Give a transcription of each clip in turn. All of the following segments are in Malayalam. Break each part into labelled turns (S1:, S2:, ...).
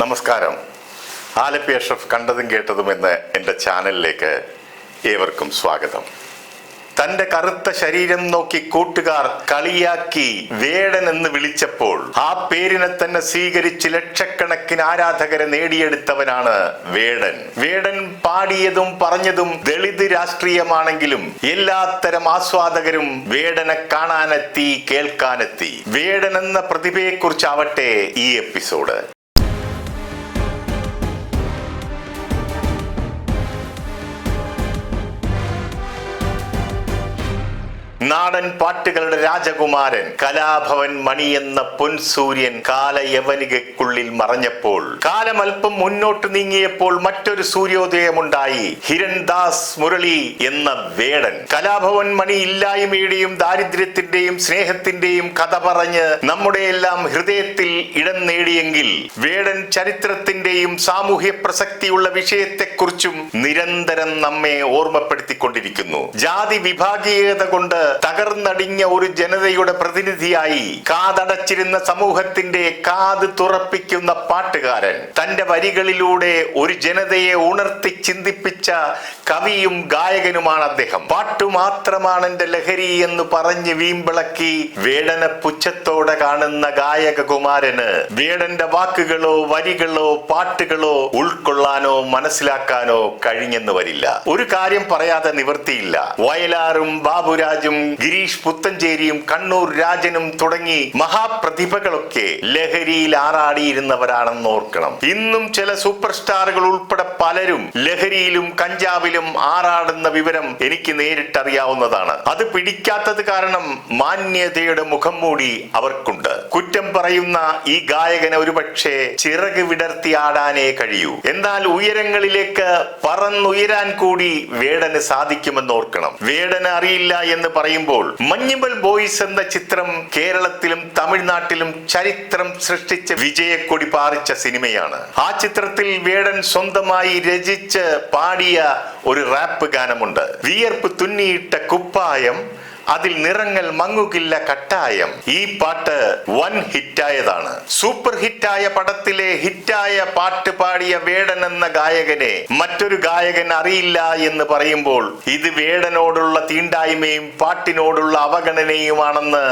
S1: നമസ്കാരം. ആലപ്പി അഷ്റഫ് കണ്ടതും കേട്ടതും എന്ന എന്റെ ചാനലിലേക്ക് ഏവർക്കും സ്വാഗതം. തന്റെ കറുത്ത ശരീരം നോക്കി കൂട്ടുകാർ കളിയാക്കി വേടൻ എന്ന് വിളിച്ചപ്പോൾ ആ പേരിനെ തന്നെ സ്വീകരിച്ച് ലക്ഷക്കണക്കിന് ആരാധകരെ നേടിയെടുത്തവനാണ് വേടൻ. വേടൻ പാടിയതും പറഞ്ഞതും ദളിത് രാഷ്ട്രീയമാണെങ്കിലും എല്ലാത്തരം ആസ്വാദകരും വേടനെ കാണാനെത്തി കേൾക്കാനെത്തി. വേടൻ എന്ന പ്രതിഭയെക്കുറിച്ചാവട്ടെ ഈ എപ്പിസോഡ്. നാടൻ പാട്ടുകളുടെ രാജകുമാരൻ കലാഭവൻ മണി എന്ന പൊൻസൂര്യൻ കാലയവനികയ്ക്കുള്ളിൽ മറഞ്ഞപ്പോൾ കാലമൽപ്പം മുന്നോട്ട് നീങ്ങിയപ്പോൾ മറ്റൊരു സൂര്യോദയമുണ്ടായി. ഹിരൺദാസ് മുരളി എന്ന വേടൻ. കലാഭവൻ മണി ഇല്ലായ്മയുടെയും ദാരിദ്ര്യത്തിന്റെയും സ്നേഹത്തിന്റെയും കഥ പറഞ്ഞ് നമ്മുടെ എല്ലാം ഹൃദയത്തിൽ ഇടം നേടിയെങ്കിൽ വേടൻ ചരിത്രത്തിന്റെയും സാമൂഹ്യ പ്രസക്തിയുള്ള വിഷയത്തെക്കുറിച്ചും നിരന്തരം നമ്മെ ഓർമ്മപ്പെടുത്തിക്കൊണ്ടിരിക്കുന്നു. ജാതി വിഭാഗീയത കൊണ്ട് തകർന്നടിഞ്ഞ ഒരു ജനതയുടെ പ്രതിനിധിയായി കാതടച്ചിരുന്ന സമൂഹത്തിന്റെ കാത് തുറപ്പിക്കുന്ന പാട്ടുകാരൻ. തന്റെ വരികളിലൂടെ ഒരു ജനതയെ ഉണർത്തി ചിന്തിപ്പിച്ച കവിയും ഗായകനുമാണ് അദ്ദേഹം. പാട്ടു മാത്രമാണ് എന്റെ ലഹരി എന്ന് പറഞ്ഞ് വീമ്പിളക്കി വേടന പുച്ഛത്തോടെ കാണുന്ന ഗായക കുമാരന് വേടന്റെ വാക്കുകളോ വരികളോ പാട്ടുകളോ ഉൾക്കൊള്ളാനോ മനസ്സിലാക്കാനോ കഴിഞ്ഞെന്ന് വരില്ല. ഒരു കാര്യം പറയാതെ നിവൃത്തിയില്ല വയലാറും ബാബുരാജും ഗിരീഷ് പുത്തഞ്ചേരിയും കണ്ണൂർ രാജനും തുടങ്ങി മഹാപ്രതിഭകളൊക്കെ ലഹരിയിൽ ആറാടിയിരുന്നവരാണെന്ന് ഓർക്കണം. ഇന്നും ചില സൂപ്പർ സ്റ്റാറുകൾ ഉൾപ്പെടെ പലരും ലഹരിയിലും കഞ്ചാവിലും ആറാടുന്ന വിവരം എനിക്ക് നേരിട്ടറിയാവുന്നതാണ്. അത് പിടിക്കാത്തത് കാരണം മാന്യതയുടെ മുഖം മൂടി അവർക്കുണ്ട്. കുറ്റം പറയുന്ന ഈ ഗായകന് ഒരുപക്ഷെ ചിറക് വിടർത്തി ആടാനേ കഴിയൂ. എന്നാൽ ഉയരങ്ങളിലേക്ക് പറന്നുയരാൻ കൂടി വേടന് സാധിക്കുമെന്ന് ഓർക്കണം. വേടന് അറിയില്ല എന്ന് പറയുമ്പോൾ മഞ്ഞുമൽ ബോയ്സ് എന്ന ചിത്രം കേരളത്തിലും തമിഴ്നാട്ടിലും ചരിത്രം സൃഷ്ടിച്ച വിജയക്കൊടി പാറിച്ച സിനിമയാണ്. ആ ചിത്രത്തിൽ വേടൻ സ്വന്തമായി രചിച്ച് പാടിയ ഒരു റാപ്പ് ഗാനമുണ്ട്. വിയർപ്പ് തുന്നിയിട്ട കുപ്പായം അതിൽ നിറങ്ങൾ മങ്ങുകില്ല കട്ടായം. ഈ പാട്ട് വൻ ഹിറ്റായതാണ്. സൂപ്പർ ഹിറ്റായ പടത്തിലെ ഹിറ്റായ പാട്ട് പാടിയ വേടൻ എന്ന ഗായകനെ മറ്റൊരു ഗായകൻ അറിയില്ല എന്ന് പറയുമ്പോൾ ഇത് വേടനോടുള്ള തീണ്ടായ്മയും പാട്ടിനോടുള്ള അവഗണനയുമാണെന്ന്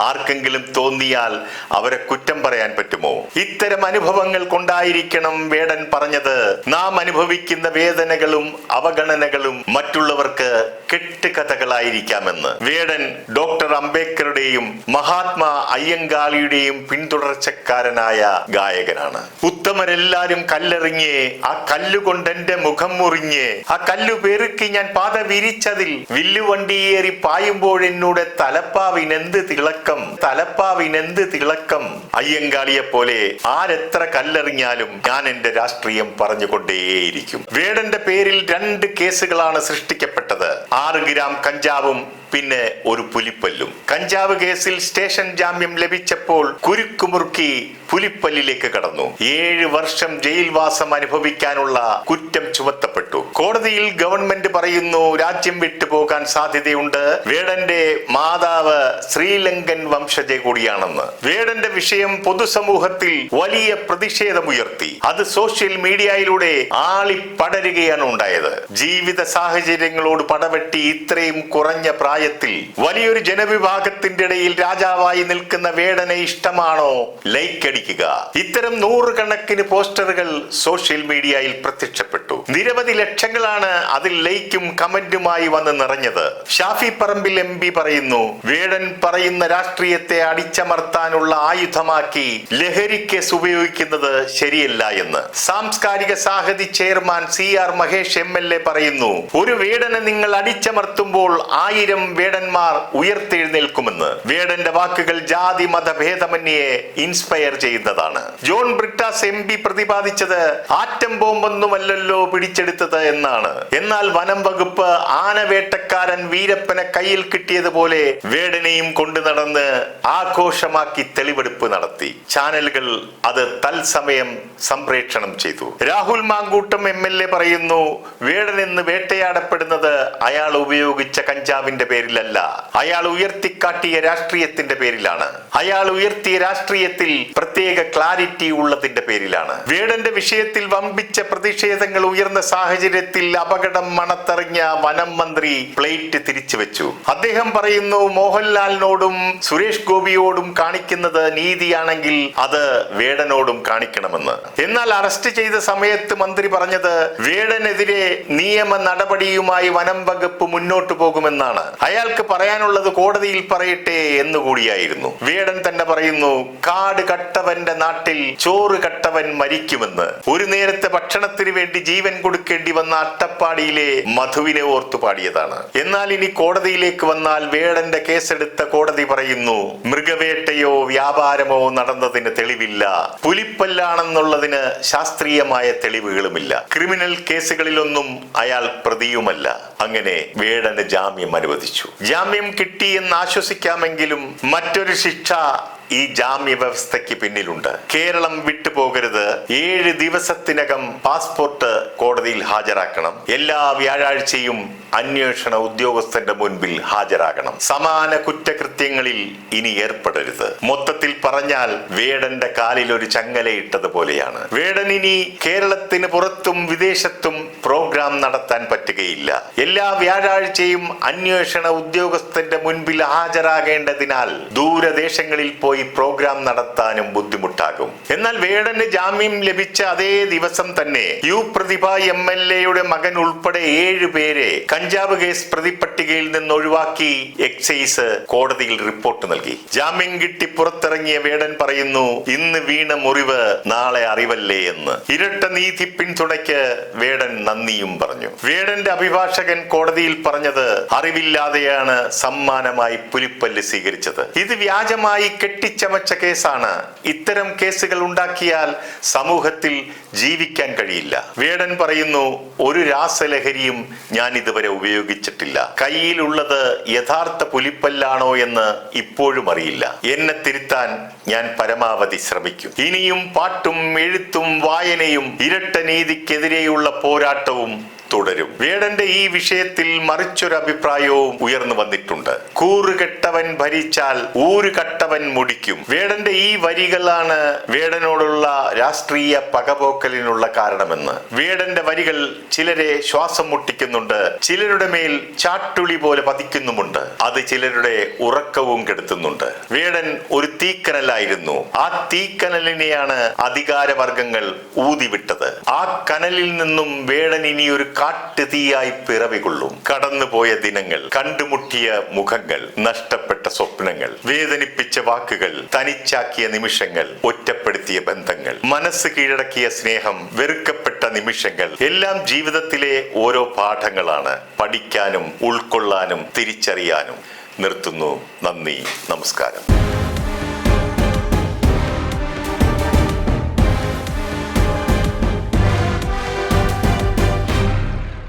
S1: ആർക്കെങ്കിലും തോന്നിയാൽ അവരെ കുറ്റം പറയാൻ പറ്റുമോ? ഇത്തരം അനുഭവങ്ങൾ കൊണ്ടായിരിക്കണം വേടൻ പറഞ്ഞത്. നാം അനുഭവിക്കുന്ന വേദനകളും അവഗണനകളും മറ്റുള്ളവർക്ക് കെട്ടുകഥകളായിരിക്കാമെന്ന്. വേടൻ ഡോക്ടർ അംബേദ്കറുടെയും മഹാത്മാ അയ്യങ്കാളിയുടെയും പിന്തുടർച്ചക്കാരനായ ഗായകനാണ്. ഉത്തമരെല്ലാരും കല്ലെറിഞ്ഞ് ആ കല്ലുകൊണ്ട് എന്റെ മുഖം മുറിഞ്ഞ് ആ കല്ലു പെറുക്കി ഞാൻ പാത വിരിച്ചതിൽ വില്ലുവണ്ടിയേറി പായുമ്പോഴെന്നൂടെ തലപ്പാവിനെന്ത് തിളക്കം തലപ്പാവിനെന്ത് തിളക്കം? അയ്യങ്കാളിയെ പോലെ ആരെത്ര കല്ലെറിഞ്ഞാലും ഞാൻ എന്റെ രാഷ്ട്രീയം പറഞ്ഞുകൊണ്ടേയിരിക്കും. വേടന്റെ പേരിൽ രണ്ട് കേസുകളാണ് സൃഷ്ടിക്കപ്പെട്ടത്. ആറ് ഗ്രാം കഞ്ചാവും പിന്നെ ഒരു പുലിപ്പല്ലും. കഞ്ചാവ് കേസിൽ സ്റ്റേഷൻ ജാമ്യം ലഭിച്ചപ്പോൾ കുരുക്കുമുറുക്കി പുലിപ്പല്ലിലേക്ക് കടന്നു. ഏഴ് വർഷം ജയിൽവാസം അനുഭവിക്കാനുള്ള കുറ്റം ചുമത്തപ്പെട്ടു. കോടതിയിൽ ഗവൺമെന്റ് പറയുന്നു രാജ്യം വിട്ടുപോകാൻ സാധ്യതയുണ്ട്. വേടന്റെ മാതാവ് ശ്രീലങ്കൻ വംശജ കൂടിയാണെന്ന്. വേടന്റെ വിഷയം പൊതുസമൂഹത്തിൽ വലിയ പ്രതിഷേധമുയർത്തി. അത് സോഷ്യൽ മീഡിയയിലൂടെ ആളിപ്പടരുകയാണ് ഉണ്ടായത്. ജീവിത സാഹചര്യങ്ങളോട് പടവെട്ടി ഇത്രയും കുറഞ്ഞ പ്രായത്തിൽ വലിയൊരു ജനവിഭാഗത്തിന്റെ ഇടയിൽ രാജാവായി നിൽക്കുന്ന വേടനെ ഇഷ്ടമാണോ? ലൈക്ക് അടിക്കുക. ഇത്തരം നൂറുകണക്കിന് പോസ്റ്ററുകൾ സോഷ്യൽ മീഡിയയിൽ പ്രത്യക്ഷപ്പെട്ടു. നിരവധി ലക്ഷങ്ങളാണ് അതിൽ ലൈക്കും കമന്റുമായി വന്ന് നിറഞ്ഞത്. ഷാഫി പറമ്പിൽ എം പി പറയുന്നു വേടൻ പറയുന്ന രാഷ്ട്രീയത്തെ അടിച്ചമർത്താനുള്ള ആയുധമാക്കി ലഹരി കേസ് ഉപയോഗിക്കുന്നത് ശരിയല്ല എന്ന്. സാംസ്കാരിക Sahithi chairman C R Mahesh M L A പറയുന്നു ഒരു വേടനെ നിങ്ങൾ അടിച്ചമർത്തുമ്പോൾ ആയിരം വേടന്മാർ ഉയർത്തെഴുന്നേൽക്കുമെന്ന്. വേടന്റെ വാക്കുകൾ ജാതി മത ഭേദമന്യെ ഇൻസ്പയർ ചെയ്യുന്നതാണ്. ജോൺ ബ്രിട്ടാസ് എം പി പ്രതിപാദിച്ചത് ആറ്റം ബോംബൊന്നുമല്ലല്ലോ പിടിച്ചെടുത്തത് എന്നാണ്. എന്നാൽ വനം വകുപ്പ് ആനവേട്ടക്കാരൻ വീരപ്പനെ കയ്യിൽ കിട്ടിയതുപോലെ വേടനെയും കൊണ്ടു നടന്ന് ആഘോഷമാക്കി തെളിവെടുപ്പ് നടത്തി. ചാനലുകൾ അത് തത്സമയം സംപ്രേക്ഷണം ചെയ്തു. Rahul Mankoottam M L A പറയുന്നു വേടൻ എന്ന് വേട്ടയാടപ്പെടുന്നത് അയാൾ ഉപയോഗിച്ച കഞ്ചാവിന്റെ പേരിലല്ല. അയാൾ ഉയർത്തിക്കാട്ടിയ രാഷ്ട്രീയത്തിന്റെ പേരിലാണ്. അയാൾ ഉയർത്തിയ രാഷ്ട്രീയത്തിൽ പ്രത്യേക ക്ലാരിറ്റി ഉള്ളതിന്റെ പേരിലാണ്. വേടന്റെ വിഷയത്തിൽ വമ്പിച്ച പ്രതിഷേധങ്ങൾ ഉയർന്ന സാഹചര്യത്തിൽ അപകടം മണത്തറിഞ്ഞ വനം മന്ത്രി പ്ലേറ്റ് തിരിച്ചു വെച്ചു അദ്ദേഹം പറയുന്നു മോഹൻലാലിനോടും സുരേഷ് ഗോപിയോടും കാണിക്കുന്നത് നീതിയാണെങ്കിൽ അത് വേടനോടും കാണിക്കണമെന്ന്. എന്നാൽ അറസ്റ്റ് ചെയ്ത സമയത്ത് മന്ത്രി പറഞ്ഞത് വേടനെതിരെ നിയമ നടപടിയുമായി വനം വകുപ്പ് മുന്നോട്ടു പോകുമെന്നാണ്. അയാൾക്ക് പറയാനുള്ളത് കോടതിയിൽ പറയട്ടെ എന്നുകൂടിയായിരുന്നു വേടൻ തന്നെ പറയുന്നു കാട് കട്ടവന്റെ നാട്ടിൽ ചോറ് കട്ടവൻ മരിക്കുമെന്ന്. ഒരു നേരത്തെ ഭക്ഷണത്തിന് വേണ്ടി ജീവൻ കൊടുക്കേണ്ടി വന്ന അട്ടപ്പാടിയിലെ മധുവിനെ ഓർത്തു പാടിയതാണ്. എന്നാൽ ഇനി കോടതിയിലേക്ക് വന്നാൽ വേടന്റെ കേസെടുത്ത കോടതി പറയുന്നു മൃഗവേട്ടയോ വ്യാപാരമോ നടന്നതിന് തെളിവില്ല. പുലിപ്പല്ലാണെന്നുള്ളതിന് ശാസ്ത്രീയമായ തെളിവുകളുമില്ല. ക്രിമിനൽ കേസുകളിലൊന്നും അയാൾ പ്രതിയുമല്ല. അങ്ങനെ വേടന് ജാമ്യം അനുവദിച്ചു. ജാമ്യം കിട്ടിയെന്ന് ആശ്വസിക്കാമെങ്കിലും മറ്റൊരു ശിക്ഷ ഈ ജാമ്യ വ്യവസ്ഥയ്ക്ക് പിന്നിലുണ്ട്. കേരളം വിട്ടുപോകരുത് ഏഴ് ദിവസത്തിനകം പാസ്പോർട്ട് കോടതിയിൽ ഹാജരാക്കണം. എല്ലാ വ്യാഴാഴ്ചയും അന്വേഷണ ഉദ്യോഗസ്ഥന്റെ മുൻപിൽ ഹാജരാകണം. സമാന കുറ്റകൃത്യങ്ങളിൽ ഇനി ഏർപ്പെടരുത്. മൊത്തത്തിൽ പറഞ്ഞാൽ വേടന്റെ കാലിൽ ഒരു ചങ്ങലയിട്ടതുപോലെയാണ് വേടൻ ഇനി കേരളത്തിന് പുറത്തും വിദേശത്തും പ്രോഗ്രാം നടത്താൻ പറ്റുകയില്ല. എല്ലാ വ്യാഴാഴ്ചയും അന്വേഷണ ഉദ്യോഗസ്ഥന്റെ മുൻപിൽ ഹാജരാകേണ്ടതിനാൽ ദൂരദേശങ്ങളിൽ പോയി പ്രോഗ്രാം നടത്താനും ബുദ്ധിമുട്ടാകും. എന്നാൽ വേടന് ജാമ്യം ലഭിച്ച അതേ ദിവസം തന്നെ യു പ്രതിഭ എം എൽ എയുടെ മകൻ ഉൾപ്പെടെ ഏഴ് പേരെ കഞ്ചാവ് കേസ് പ്രതിപട്ടികയിൽ നിന്ന് ഒഴിവാക്കി എക്സൈസ് കോടതിയിൽ റിപ്പോർട്ട് നൽകി. ജാമ്യം കിട്ടി പുറത്തിറങ്ങിയ വേടൻ പറയുന്നു ഇന്ന് വീണ മുറിവ് നാളെ അറിവല്ലേ എന്ന്. ഇരട്ട നീതി പിന്തുണയ്ക്ക് വേടൻ നന്ദിയും പറഞ്ഞു. വേടന്റെ അഭിഭാഷകൻ കോടതിയിൽ പറഞ്ഞത് അറിവില്ലാതെയാണ് സമ്മാനമായി പുലിപ്പല്ല് സ്വീകരിച്ചത്. ഇത് വ്യാജമായി കെട്ടിച്ചമച്ച കേസാണ്. ഇത്തരം കേസുകൾ ഉണ്ടാക്കിയാൽ സമൂഹത്തിൽ ജീവിക്കാൻ കഴിയില്ല. വേടൻ പറയുന്നു ഒരു രാസലഹരിയും ഞാൻ ഇതുവരെ ഉപയോഗിച്ചിട്ടില്ല. കയ്യിലുള്ളത് യഥാർത്ഥ പുലിപ്പല്ലാണോ എന്ന് ഇപ്പോഴും അറിയില്ല. എന്നെ തിരുത്താൻ ഞാൻ പരമാവധി ശ്രമിക്കും. ഇനിയും പാട്ടും എഴുത്തും വായനയും ഇരട്ട നീതിക്കെതിരെയുള്ള പോരാട്ടവും തുടരും. വേടന്റെ ഈ വിഷയത്തിൽ മറിച്ചൊരു അഭിപ്രായവും ഉയർന്നു വന്നിട്ടുണ്ട്. കൂറുകെട്ടവൻ ഭരിച്ചാൽ ഊരുകട്ടവൻ മുടിക്കും. വേടന്റെ ഈ വരികളാണ് വേടനോടുള്ള രാഷ്ട്രീയ പകപോക്കലിനുള്ള കാരണമെന്ന്. വേടന്റെ വരികൾ ചിലരെ ശ്വാസം മുട്ടിക്കുന്നുണ്ട് ചിലരുടെ മേൽ ചാട്ടുളി പോലെ പതിക്കുന്നുമുണ്ട്. അത് ചിലരുടെ ഉറക്കവും കെടുത്തുന്നുണ്ട്. വേടൻ ഒരു തീക്കനലായിരുന്നു. ആ തീക്കനലിനെയാണ് അധികാരവർഗങ്ങൾ ഊതിവിട്ടത്. ആ കനലിൽ നിന്നും വേടൻ ഇനി ഒരു കാട്ടുതീയായി പിറവികൊള്ളും. കടന്നുപോയ ദിനങ്ങൾ കണ്ടുമുട്ടിയ മുഖങ്ങൾ നഷ്ടപ്പെട്ട സ്വപ്നങ്ങൾ വേദനിപ്പിച്ച വാക്കുകൾ തനിച്ചാക്കിയ നിമിഷങ്ങൾ ഒറ്റപ്പെടുത്തിയ ബന്ധങ്ങൾ മനസ്സ് കീഴടക്കിയ സ്നേഹം വെറുക്കപ്പെട്ട നിമിഷങ്ങൾ എല്ലാം ജീവിതത്തിലെ ഓരോ പാഠങ്ങളാണ് പഠിക്കാനും ഉൾക്കൊള്ളാനും തിരിച്ചറിയാനും നിർത്തുന്നു. നന്ദി. നമസ്കാരം.